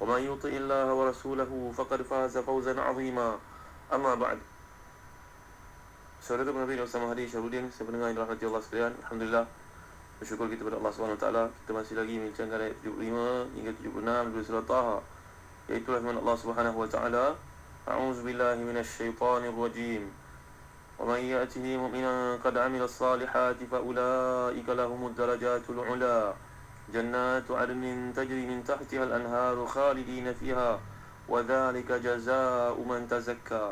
ومن يطع الله ورسوله فقد فاز فوزا عظيما أما بعد Saudara Nabi bersama Hadi Syarudin Saya pendengar yang dirahmati Allah sekalian Alhamdulillah Bersyukur kita kepada Allah SWT Kita masih lagi membincangkan ayat 75 hingga 76 dari surah Taha Iaitu firman Allah SWT A'udzu billahi minasyaitonir rajim ومن يأته مؤمنا قد عمل الصالحات فأولئك لهم الدرجات العلى جنات عدن تجري من تحتها الأنهار خالدين فيها وذلك جزاء من تزكى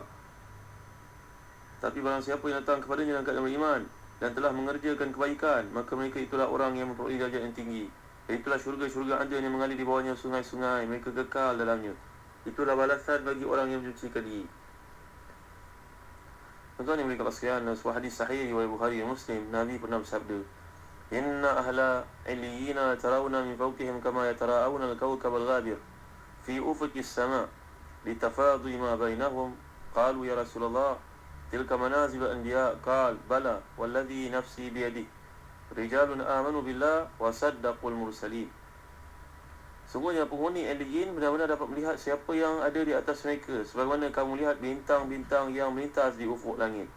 Tapi barang siapa yang datang kepadanya dalam keadaan beriman dan telah mengerjakan kebaikan, maka mereka itulah orang yang memperoleh darjat yang tinggi. Itulah syurga-syurga ada yang mengalir di bawahnya sungai-sungai, mereka kekal dalamnya. Itulah balasan bagi orang yang mencucikan diri. Tuan-tuan yang berkata sekalian Sebuah hadis sahih Riwayat Bukhari dan Muslim Nabi pernah bersabda Inna ahla iliyina tarawna min fawqihim Kama yatara'awna al-kawkab al-ghabir. Fi ufukis sama Litafadhi ma bainahum Qalu ya Rasulullah Tilka manazil anbiya Qal bala Walladhi nafsi biyadih Rijalun amanu billah Wa saddaqul mursalin. Sungguhnya penghuni Eliyin benar-benar dapat melihat siapa yang ada di atas mereka Sebagaimana kamu lihat bintang-bintang yang melintas di ufuk langit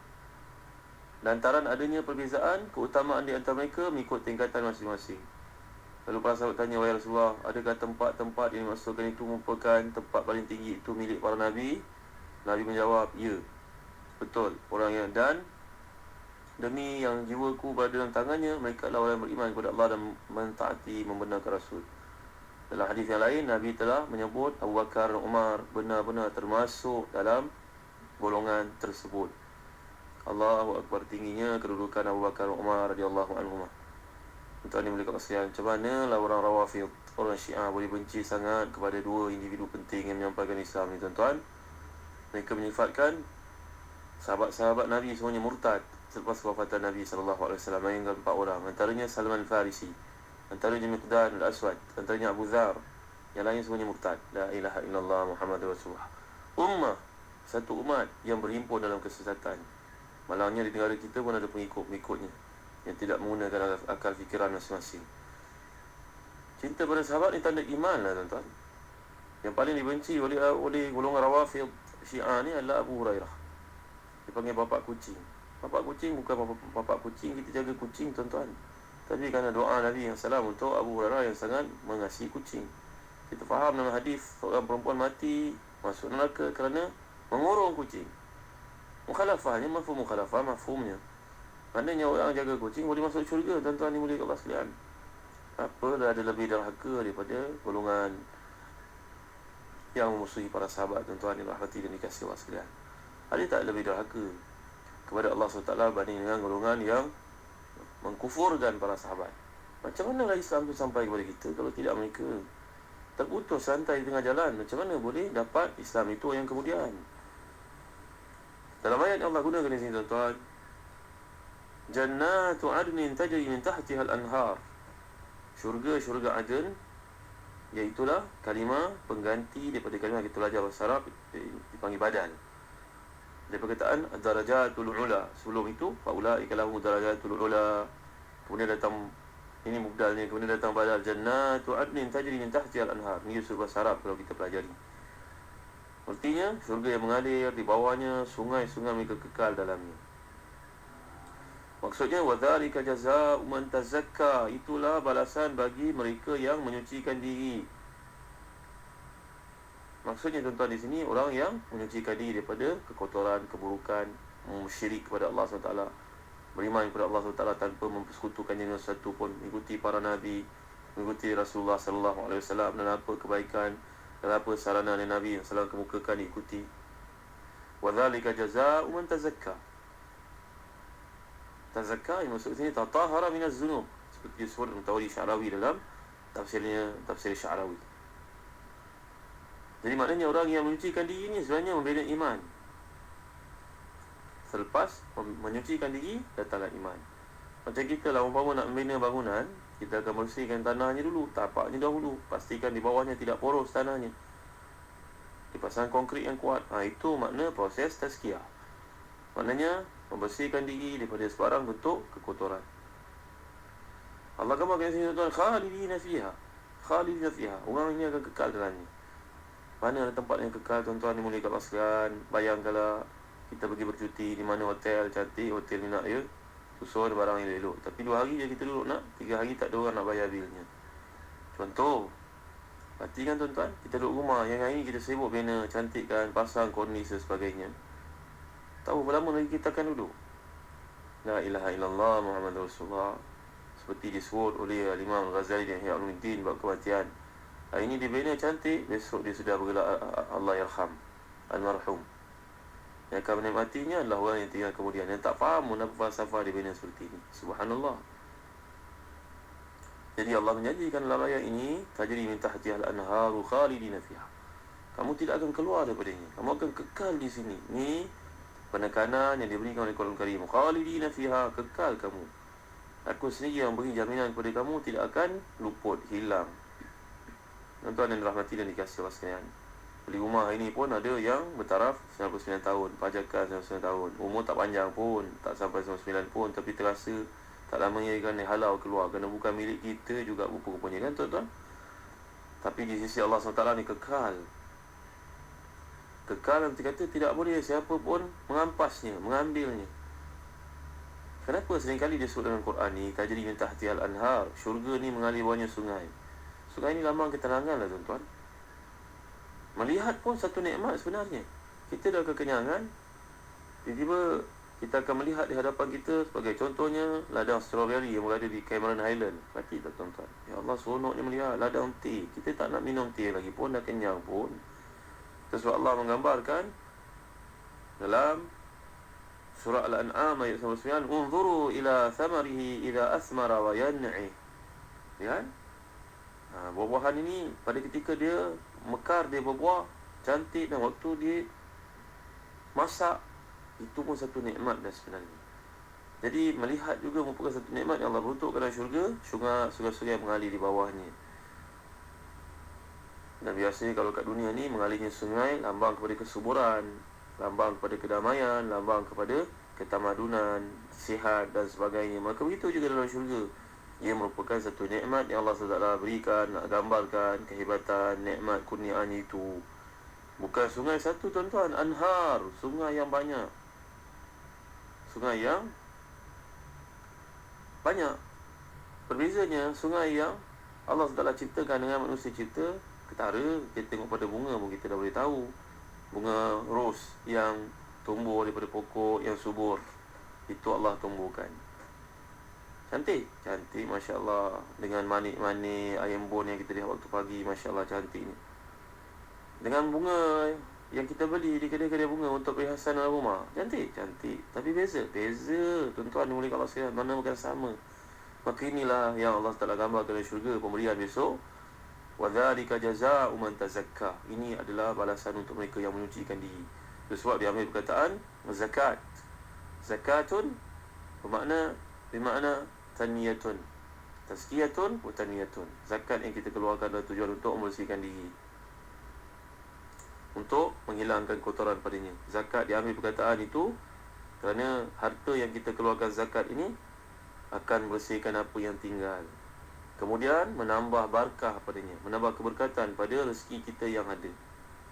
Lantaran adanya perbezaan, keutamaan di antara mereka mengikut tingkatan masing-masing Lalu para sahabat tanya, Wahai Rasulullah, adakah tempat-tempat yang dimaksudkan itu merupakan tempat paling tinggi itu milik para Nabi? Nabi menjawab, ya Betul, orang yang dan Demi yang jiwaku berada dalam tangannya Mereka adalah orang yang beriman kepada Allah dan mentaati membenarkan Rasul dalam hadis yang lain Nabi telah menyebut Abu Bakar dan Umar benar-benar termasuk dalam golongan tersebut. Allahu akbar. Tingginya kedudukan Abu Bakar Umar radhiyallahu anhuma. Tuan ini boleh kata macam mana lah orang Rawafid orang Syiah boleh benci sangat kepada dua individu penting yang menyampaikan Islam ni tuan-tuan. Mereka menyifatkan sahabat-sahabat Nabi semuanya murtad selepas kewafatan Nabi wasallam yang empat orang. Antaranya Salman Farisi Antaranya Miqdad al-Aswad Antaranya Abu Dhar Yang lain semuanya murtad. La ilaha illallah Muhammad Rasulullah. Ummah Satu umat yang berhimpun dalam kesesatan Malangnya di negara kita pun ada pengikut-pengikutnya Yang tidak menggunakan akal fikiran masing-masing. Cinta pada sahabat ni tanda iman lah tuan-tuan. Yang paling dibenci oleh, oleh golongan rawafid Syiah ni adalah Abu Hurairah. Dia panggil bapak kucing. Bapak kucing bukan bapak, bapak kucing Kita jaga kucing tuan-tuan. Tapi kerana doa Nabi yang salam untuk Abu Hurairah yang sangat mengasihi kucing. Kita faham dalam hadis seorang perempuan mati masuk neraka kerana mengurung kucing. Mukhalafahnya, mafhum mukhalafah, mafhumnya. Maknanya orang jaga kucing boleh masuk syurga, tuan-tuan ni boleh Allah sekalian. Apa dah ada lebih derhaka daripada golongan yang memusuhi para sahabat, tuan-tuan yang rahmati dan dikasih Allah sekalian. Ada tak lebih derhaka kepada Allah SWT banding dengan golongan yang mengkufurkan para sahabat. Macam mana lah Islam tu sampai kepada kita kalau tidak mereka terputus santai di tengah jalan? Macam mana boleh dapat Islam itu yang kemudian? Dalam ayat Allah gunakan di sini tuan-tuan, Jannatu adnin tajri min tahtiha al-anhar. Syurga-syurga Aden Iaitulah kalimah pengganti daripada kalimah kita belajar bahasa Arab dipanggil badan. Dari perkataan darajatul ula. Sebelum itu faulaika lahum darajatul ula. Kemudian datang ini mubdal ni kemudian datang badal jannatu adnin tajri min tahtiha al-anhar. Ini surga Arab kalau kita pelajari. Artinya surga yang mengalir di bawahnya sungai-sungai mereka kekal dalamnya. Maksudnya wadzalika jazaa'u man tazakka. Itulah balasan bagi mereka yang menyucikan diri. maksudnya tuan-tuan di sini orang yang menyucikan diri daripada kekotoran, keburukan, syirik kepada Allah SWT beriman kepada Allah SWT tanpa mempersekutukannya dengan sesuatu pun mengikuti para nabi mengikuti Rasulullah wasallam dan apa kebaikan dan apa sarana yang Nabi sallallahu kemukakan diikuti wa dzalika jazaa'u man tazakka. Tazakka yang maksud sini tatahara min az-zunub seperti disebut dalam Tawri Syarawi dalam tafsirnya tafsir Syarawi. Jadi maknanya orang yang menyucikan diri ini sebenarnya membina iman. Selepas menyucikan diri Datanglah iman. Macam kita lah Umpama nak membina bangunan Kita akan bersihkan tanahnya dulu Tapaknya dahulu Pastikan di bawahnya tidak poros tanahnya. Dipasang konkrit yang kuat. Ha, Itu makna proses tazkiyah. Maknanya Membersihkan diri daripada sebarang bentuk kekotoran. Allah gambarkan sini tuan Khalidina fiha. Khalidina fiha. Orang ini akan kekal dalamnya Mana ada tempat yang kekal tuan-tuan dimuliakan Allah sekalian Bayangkanlah kita pergi bercuti di mana hotel cantik, hotel ni nak ya. Susun barang yang elok. Tapi dua hari je kita duduk nak, tiga hari tak ada orang nak bayar bilnya. Contoh, kan tuan-tuan, kita duduk rumah, yang hari ni kita sibuk bina, cantikkan, pasang kornis dan sebagainya. Tahu berapa lama lagi kita akan duduk? La ilaha illallah Muhammad Rasulullah Seperti disebut oleh Imam Ghazali dan Ihya Ulumuddin Bab kematian Hari ini dia bina cantik Besok dia sudah bergelar Allah Yarham Almarhum yang akan menikmatinya adalah orang yang tinggal kemudian. Yang tak faham apa falsafah dia bina seperti ini. Subhanallah. Jadi Allah menjanjikan dalam ayat ini Tajri min tahtihal anharu khalidina fiha. Kamu tidak akan keluar daripada ini. Kamu akan kekal di sini. Ini penekanan yang diberikan oleh Quran Karim. Khalidina fiha Kekal kamu. Aku sendiri yang beri jaminan kepada kamu Tidak akan luput, hilang. Tuan-tuan yang dirahmati dan dikasih Allah sekalian Beli rumah ini pun ada yang bertaraf 99 tahun Pajakan 99 tahun. Umur tak panjang pun Tak sampai 99 pun Tapi terasa Tak lamanya kan halau keluar. Kerana bukan milik kita juga rupa-rupanya kan tuan-tuan? Tapi di sisi Allah SWT ni kekal. Kekal nanti kata tidak boleh siapa pun mengampasnya, mengambilnya. Kenapa seringkali dia sebut dalam Quran ni Tajri min tahti al-anhar Syurga ni mengalir bawahnya sungai? Sungai ni lambang ketenangan lah tuan-tuan Melihat pun satu nikmat sebenarnya. Kita dah kekenyangan Tiba-tiba kita akan melihat di hadapan kita Sebagai contohnya Ladang strawberry yang berada di Cameron Highland. Perhati tak tuan-tuan? Ya Allah seronoknya melihat ladang teh. Kita tak nak minum teh lagi pun Dah kenyang pun. Terus Allah menggambarkan Dalam Surah Al-An'am ayat 99 Unzuru ila thamarihi ila asmara wa yan'i Ya ha, Buah-buahan ini pada ketika dia mekar dia berbuah cantik dan waktu dia masak itu pun satu nikmat dah sebenarnya. Jadi melihat juga merupakan satu nikmat yang Allah bentukkan dalam syurga sungai sungai-sungai mengalir di bawahnya. Dan biasanya kalau kat dunia ni mengalirnya sungai lambang kepada kesuburan lambang kepada kedamaian lambang kepada ketamadunan sihat dan sebagainya. Maka begitu juga dalam syurga ia merupakan satu nikmat yang Allah SWT berikan Nak gambarkan kehebatan nikmat kurniaannya itu. Bukan sungai satu tuan-tuan. Anhar, sungai yang banyak. Sungai yang Banyak. Perbezanya sungai yang Allah SWT ciptakan dengan manusia cipta Ketara, kita tengok pada bunga pun kita dah boleh tahu. Bunga ros yang tumbuh daripada pokok yang subur Itu Allah tumbuhkan Cantik Cantik Masya Allah Dengan manik-manik Ayam bon yang kita lihat waktu pagi Masya Allah cantik ni Dengan bunga Yang kita beli di kedai-kedai bunga Untuk perhiasan dalam rumah Cantik Cantik Tapi beza Beza Tuan-tuan ni boleh kalau saya Mana bukan sama Maka inilah yang Allah Ta'ala gambarkan dalam syurga Pemberian besok وَذَلِكَ جَزَاءُ مَنْ تَزَكَّى Ini adalah balasan untuk mereka yang menyucikan diri Itu sebab dia ambil perkataan Zakat Zakatun Bermakna Bermakna taniyatun tazkiyatun wa taniyatun zakat yang kita keluarkan adalah tujuan untuk membersihkan diri. Untuk menghilangkan kotoran padanya. Zakat diambil perkataan itu kerana harta yang kita keluarkan zakat ini akan membersihkan apa yang tinggal. Kemudian menambah barakah padanya. Menambah keberkatan pada rezeki kita yang ada.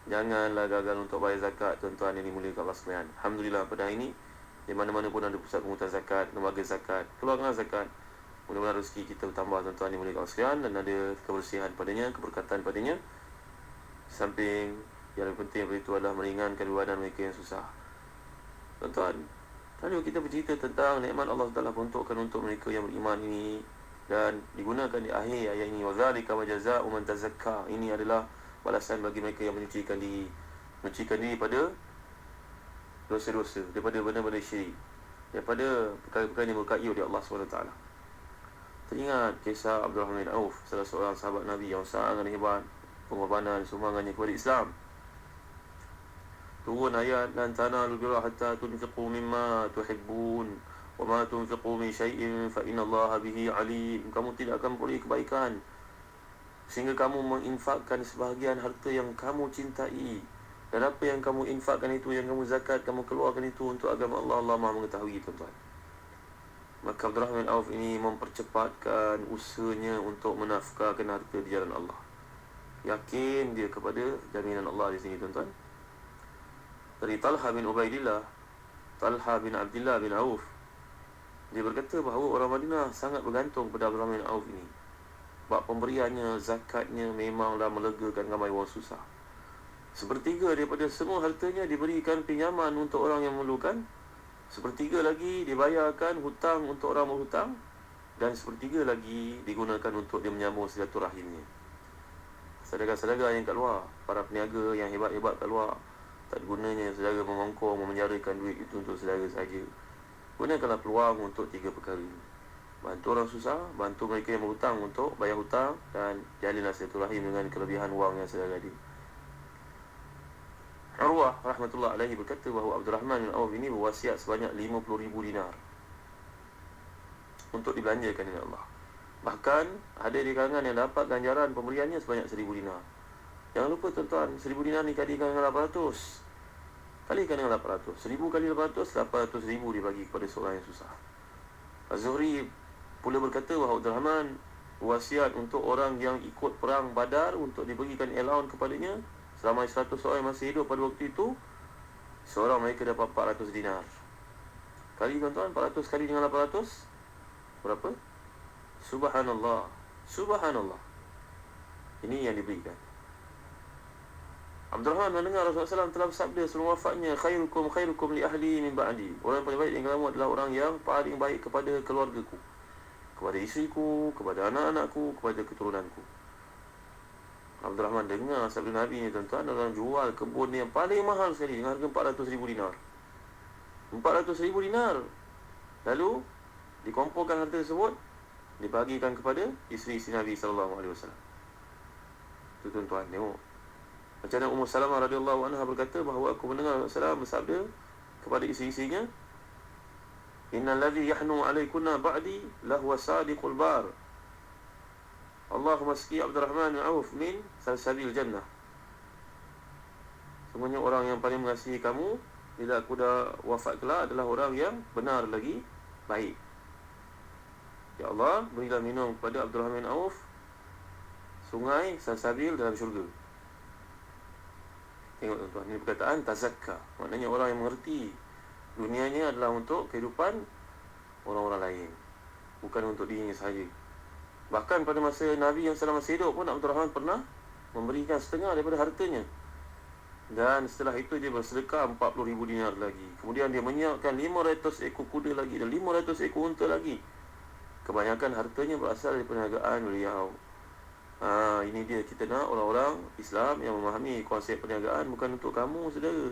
Janganlah gagal untuk bayar zakat tuan-tuan yang dimuliakan Allah sekalian. Alhamdulillah pada hari ini di mana-mana pun ada pusat pengutan zakat, lembaga zakat, keluarkan zakat. Mudah-mudahan rezeki kita bertambah tuan-tuan yang mulia sekalian dan ada kebersihan padanya, keberkatan padanya. Samping Yang lebih penting daripada itu adalah meringankan bebanan mereka yang susah Tuan-tuan Tadi kita bercerita tentang nikmat Allah Taala peruntukkan untuk mereka yang beriman ini dan digunakan di akhir ayat ini wazalika wa jazaa'u man tazakka ini adalah balasan bagi mereka yang menyucikan diri menyucikan diri pada dosa-dosa daripada benda-benda syirik daripada perkara-perkara yang berkai oleh Allah SWT teringat kisah Abdul Rahman Auf salah seorang sahabat Nabi yang sangat hebat pengorbanan sumbangannya kepada Islam. Turun ayat dan tanah lubirah hatta tunfiqu mimma tuhibbun wa ma tunfiqu min syai'in fa inna Allah bihi alim. Kamu tidak akan boleh kebaikan sehingga kamu menginfakkan sebahagian harta yang kamu cintai dan apa yang kamu infakkan itu yang kamu zakat kamu keluarkan itu untuk agama Allah Allah Maha mengetahui tuan-tuan. Maka Abdurrahman Auf ini mempercepatkan usahanya untuk menafkahkan harta di jalan Allah. Yakin dia kepada jaminan Allah di sini tuan-tuan. Dari Talha bin Ubaidillah Talha bin Abdullah bin Auf dia berkata bahawa orang Madinah sangat bergantung pada Abdurrahman bin Auf ini. Sebab pemberiannya, zakatnya memanglah melegakan ramai orang susah. Sepertiga daripada semua hartanya diberikan pinjaman untuk orang yang memerlukan. Sepertiga lagi dibayarkan hutang untuk orang berhutang. Dan sepertiga lagi digunakan untuk dia menyambung silaturahimnya. Sedekah-sedekah yang kat luar, para peniaga yang hebat-hebat kat luar, tak gunanya saudara memongkong, memenjarakan duit itu untuk saudara saja. Gunakanlah peluang untuk tiga perkara ini. Bantu orang susah Bantu mereka yang berhutang untuk bayar hutang Dan jalinlah silaturahim dengan kelebihan wang yang sedang ada Arwah rahmatullah alaihi berkata bahawa Abdul Rahman bin Auf ini berwasiat sebanyak 50 ribu dinar Untuk dibelanjakan oleh Allah. Bahkan ada di kalangan yang dapat ganjaran pemberiannya sebanyak 1000 dinar. Jangan lupa tuan-tuan 1000 dinar ni kalikan dengan 800 Kalikan dengan 800 1000 kali 800 800 ribu dibagi kepada seorang yang susah. Az-Zuhri pula berkata bahawa Abdul Rahman wasiat untuk orang yang ikut perang badar untuk diberikan allowance kepadanya selama 100 orang yang masih hidup pada waktu itu seorang mereka dapat 400 dinar. Kali tuan-tuan 400 kali dengan 800 berapa? Subhanallah. Subhanallah. Ini yang diberikan. Abdul Rahman mendengar Rasulullah SAW telah bersabda sebelum wafatnya khairukum khairukum li ahli min ba'di. Orang paling baik yang kamu adalah orang yang paling baik kepada keluargaku. Kepada isteriku, kepada anak-anakku, kepada keturunanku. Abdul Rahman dengar sabda Nabi ni tuan-tuan orang jual kebun yang paling mahal sekali dengan harga 400 ribu dinar. 400 ribu dinar. Lalu dikumpulkan harta tersebut dibagikan kepada isteri-isteri Nabi wasallam. Tu tuan-tuan tengok. Macam mana Ummu Salamah radhiyallahu anha berkata bahawa aku mendengar Rasulullah bersabda kepada isteri-isterinya Inna alladhi yahnu alaikunna ba'di lahuwa sadiqul bar Allahumma ski Abdul Rahman Auf min salsabil jannah. Semuanya orang yang paling mengasihi kamu Bila aku dah wafat kelak adalah orang yang benar lagi baik. Ya Allah berilah minum kepada Abdul Rahman Auf Sungai salsabil dalam syurga. Tengok tuan-tuan Ini perkataan tazakka. Maknanya orang yang mengerti Dunianya adalah untuk kehidupan orang-orang lain Bukan untuk dirinya sahaja Bahkan pada masa Nabi yang selama masih hidup pun Abdul Rahman pernah memberikan setengah daripada hartanya. Dan setelah itu dia bersedekah 40 ribu dinar lagi. Kemudian dia menyiapkan 500 ekor kuda lagi dan 500 ekor unta lagi. Kebanyakan hartanya berasal dari perniagaan beliau. Ha, ini dia kita nak orang-orang Islam yang memahami konsep perniagaan bukan untuk kamu saudara.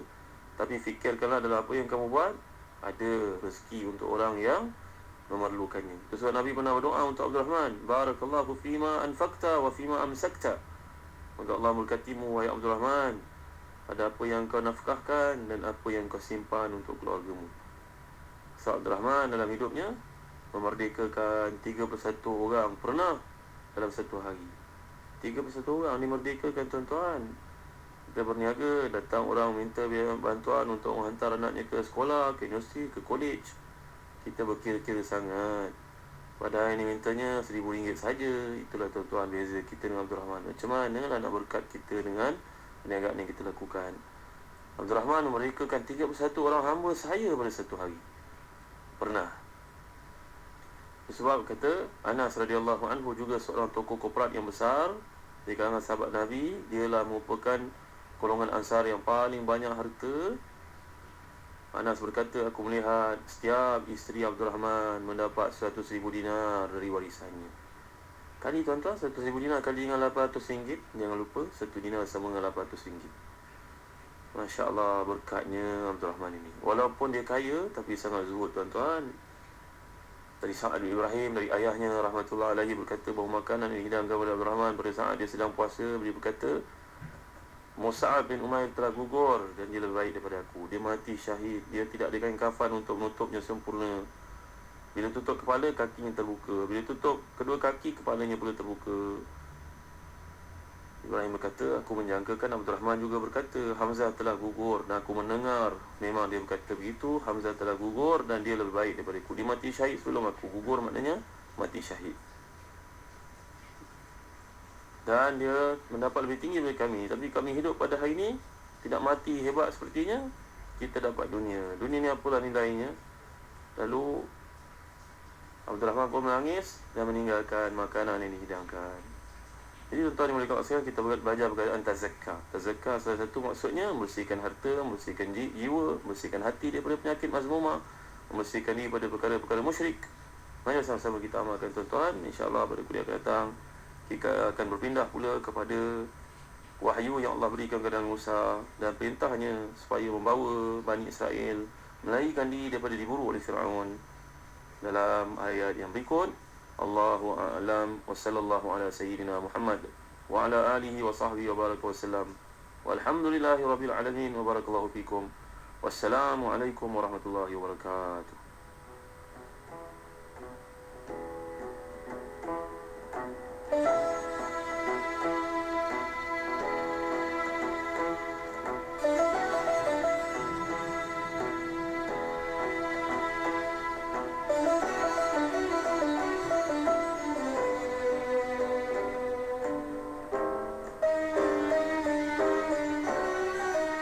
Tapi fikirkanlah dalam apa yang kamu buat Ada rezeki untuk orang yang Memerlukannya. Sebab Nabi pernah berdoa untuk Abdul Rahman Barakallahu fima anfakta wa fima amsakta. Untuk Allah berkatimu wahai Abdul Rahman Ada apa yang kau nafkahkan Dan apa yang kau simpan untuk keluargamu. Sebab Abdul Rahman dalam hidupnya Memerdekakan 31 orang Pernah dalam satu hari. 31 orang dimerdekakan tuan-tuan. Kita berniaga datang orang minta bantuan untuk menghantar anaknya ke sekolah ke universiti ke college kita berkira-kira sangat. Padahal ini mintanya seribu ringgit saja. Itulah tuan-tuan beza kita dengan Abdul Rahman. Macam mana lah nak berkat kita dengan perniagaan yang kita lakukan. Abdul Rahman merekakan 31 orang hamba saya pada satu hari. Pernah. Sebab kata Anas radhiyallahu anhu juga seorang tokoh korporat yang besar. Di kalangan sahabat Nabi dialah merupakan golongan ansar yang paling banyak harta Anas berkata aku melihat setiap isteri Abdul Rahman mendapat 100 ribu dinar dari warisannya. Kali tuan-tuan 100 ribu dinar kali dengan 800 ringgit. Jangan lupa 1 dinar sama dengan 800 ringgit. Masya Allah berkatnya Abdul Rahman ini. Walaupun dia kaya tapi sangat zuhud tuan-tuan. Dari Sa'ad bin Ibrahim dari ayahnya rahmatullah alaihi berkata bahawa makanan yang dihidangkan kepada Abdul Rahman pada saat dia sedang puasa. Beliau berkata Musa'ab bin Umair telah gugur dan dia lebih baik daripada aku dia mati syahid dia tidak ada kain kafan untuk menutupnya sempurna bila tutup kepala kakinya terbuka bila tutup kedua kaki kepalanya pula terbuka Ibrahim berkata, aku menjangkakan Abdul Rahman juga berkata, Hamzah telah gugur dan aku mendengar. Memang dia berkata begitu, Hamzah telah gugur dan dia lebih baik daripada aku. Dia mati syahid sebelum aku gugur maknanya mati syahid. Dan dia mendapat lebih tinggi daripada kami. Tapi kami hidup pada hari ini, tidak mati hebat sepertinya, kita dapat dunia. Dunia ni apalah nilainya. Lalu, Abdul Rahman pun menangis dan meninggalkan makanan yang dihidangkan. Jadi tuan-tuan yang boleh kawasan kita belajar perkataan tazakka. Tazakka salah satu maksudnya membersihkan harta, membersihkan jiwa, membersihkan hati daripada penyakit mazmumah, membersihkan diri daripada perkara-perkara musyrik. Mari sama-sama kita amalkan tuan-tuan. InsyaAllah pada kuliah akan datang, ketika akan berpindah pula kepada wahyu yang Allah berikan kepada Musa dan perintahnya supaya membawa Bani Israel melarikan diri daripada diburu oleh Firaun. Dalam ayat yang berikut, Allahu a'lam wa sallallahu ala sayyidina Muhammad wa ala alihi wa sahbihi wa baraka wasallam. Walhamdulillahirabbil alamin wa barakallahu fikum. Wassalamu alaikum warahmatullahi wabarakatuh.